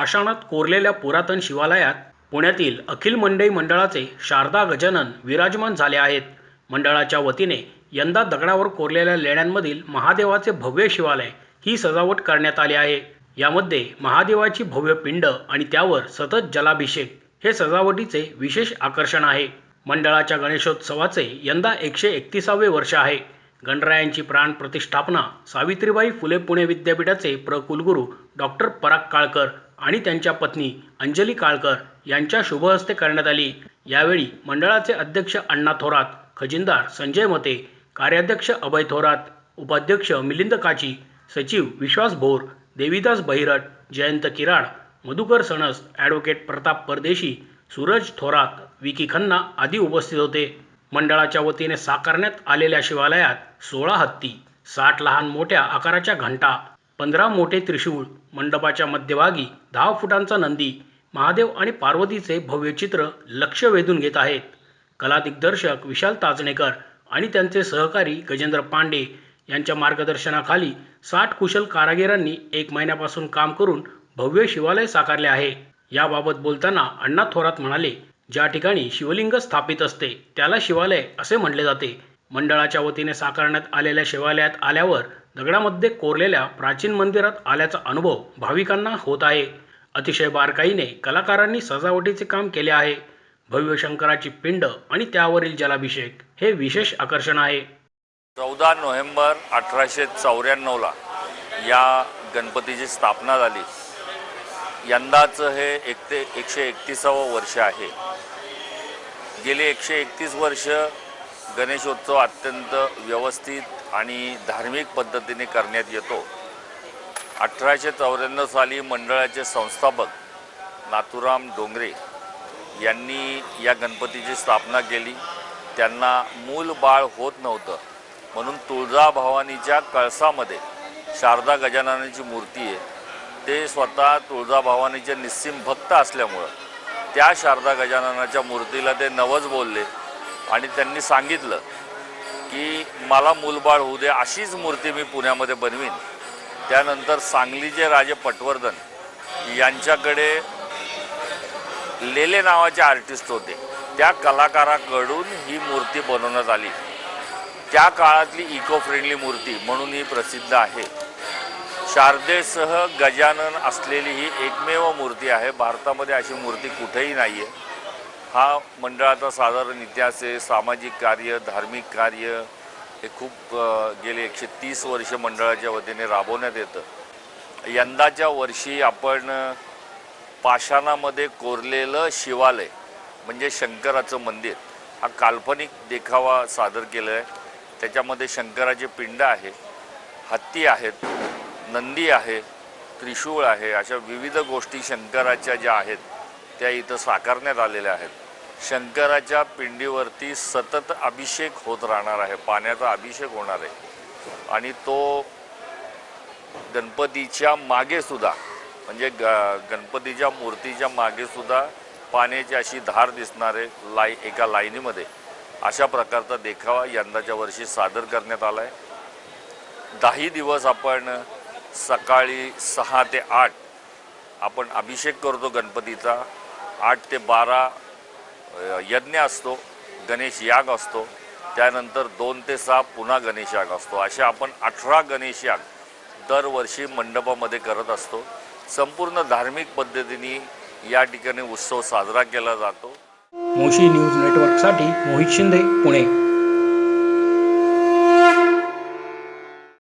पाषाणात कोरलेल्या पुरातन शिवालयात पुण्यातील अखिल मंडई मंडळाचे शारदा गजानन विराजमान झाले आहेत. मंडळाच्या वतीने यंदा दगडावर कोरलेल्या लेण्यांमधील महादेवाचे भव्य शिवालय ही सजावट करण्यात आली आहे. यामध्ये महादेवाची भव्य पिंड आणि त्यावर सतत जलाभिषेक हे सजावटीचे विशेष आकर्षण आहे. मंडळाच्या गणेशोत्सवाचे यंदा एकशे एकतीसावे वर्ष आहे. गणरायांची प्राण प्रतिष्ठापना सावित्रीबाई फुले पुणे विद्यापीठाचे प्र कुलगुरू डॉक्टर पराग काळकर आणि त्यांच्या पत्नी अंजली काळकर यांच्या शुभहस्ते करण्यात आली. यावेळी मंडळाचे अध्यक्ष अण्णा थोरात खजिनदार संजय मते कार्याध्यक्ष अभय थोरात उपाध्यक्ष मिलिंद काची सचिव विश्वास भोर देवीदास बहिरट जयंत किराड मधुकर सणस ॲडव्होकेट प्रताप परदेशी सूरज थोरात विकी खन्ना आदी उपस्थित होते. मंडळाच्या वतीने साकारण्यात आलेल्या शिवालयात सोळा हत्ती साठ लहान मोठ्या आकाराच्या घंटा पंधरा मोठे त्रिशूळ मंडपाच्या मध्यभागी दहा फुटांचा नंदी महादेव आणि पार्वतीचे भव्य चित्र लक्ष वेधून घेत आहेत. कला दिग्दर्शक विशाल ताजणेकर आणि त्यांचे सहकारी गजेंद्र पांडे यांच्या मार्गदर्शनाखाली साठ कुशल कारागिरांनी एक महिन्यापासून काम करून भव्य शिवालय साकारले आहे. याबाबत बोलताना अण्णा थोरात म्हणाले ज्या ठिकाणी शिवलिंग स्थापित असते त्याला शिवालय असे म्हणले जाते. मंडळाच्या वतीने साकारण्यात आलेल्या शिवालयात आल्यावर दगडामध्ये कोरलेल्या प्राचीन मंदिरात आल्याचा अनुभव भाविकांना होत आहे. अतिशय बारकाईने कलाकारांनी सजावटीचे काम केले आहे. भव्य शंकराची पिंड आणि त्यावरील जलाभिषेक हे विशेष आकर्षण आहे. चौदा नोव्हेंबर अठराशे चौऱ्याण्णवला या गणपतीची स्थापना झाली. यंदाचं हे एक ते एकशे एकतीसावं वर्ष आहे. गेले एकशे एकतीस वर्ष गणेशोत्सव अत्यंत व्यवस्थित आणि धार्मिक पद्धतीने करण्यात येतो. अठराशे चौऱ्याण्णव साली मंडळाचे संस्थापक नाथुराम डोंगरे यांनी या गणपतीची स्थापना केली. त्यांना मूल बाळ होत नव्हतं. म्हणून तुळजाभवानीच्या कळसामध्ये शारदा गजाननाची मूर्ती आहे. ते स्वतः तुळजाभवानीचे निस्सिम भक्त असल्यामुळं त्या शारदा गजाननाच्या मूर्तीला ते नवज बोलले आणि त्यांनी सांगितलं की मला मूलबाळ होऊ दे अशीच मूर्ती मी पुण्यामध्ये बनवीन. त्यानंतर सांगलीचे राजे पटवर्धन यांच्याकडे लेले नावाचे आर्टिस्ट होते. त्या कलाकाराकडून ही मूर्ती बनवण्यात आली. त्या काळातली इको फ्रेंडली मूर्ती म्हणून ही प्रसिद्ध आहे. शारदेसह गजानन असलेली ही एकमेव मूर्ती आहे. भारतामध्ये अशी मूर्ती कुठेही नाही आहे हा मंडळाचा साधारण इतिहास आहे सामाजिक कार्य धार्मिक कार्य हे खूप गेले एकशे तीस वर्ष मंडळाच्या वतीने राबवण्यात येतं. यंदाच्या वर्षी आपण पाषाणामध्ये कोरलेलं शिवालय म्हणजे शंकराचं मंदिर हा काल्पनिक देखावा सादर केला आहे त्याच्यामध्ये शंकराचे पिंड आहे हत्ती आहेत नंदी आहे त्रिशूळ आहे अशा विविध गोष्टी शंकराच्या ज्या आहेत त्या इथं साकारण्यात आलेल्या आहेत. शंकराच्या पिंडीवरती सतत अभिषेक होत राहणार आहे. पाण्याचा अभिषेक होणार आहे. आणि तो गणपतीच्या मागे सुद्धा म्हणजे ग गणपतीच्या मूर्तीच्या मागे सुद्धा पाण्याची अशी धार दिसणार आहे लाई एका लाईनीमध्ये. अशा प्रकारचा देखावा यंदाच्या वर्षी सादर करण्यात आला आहे दहाही दिवस आपण सकाळी सहा ते आठ आपण अभिषेक करतो गणपतीचा. आठ ते बारा यज्ञ असतो गणेश याग असतो. त्यानंतर दोन ते सहा पुन्हा गणेश याग असतो. असे आपण अठरा गणेश याग दरवर्षी मंडपामध्ये करत असतो. संपूर्ण धार्मिक पद्धतीने या ठिकाणी उत्सव साजरा केला जातो. मोशी न्यूज नेटवर्कसाठी मोहित शिंदे पुणे.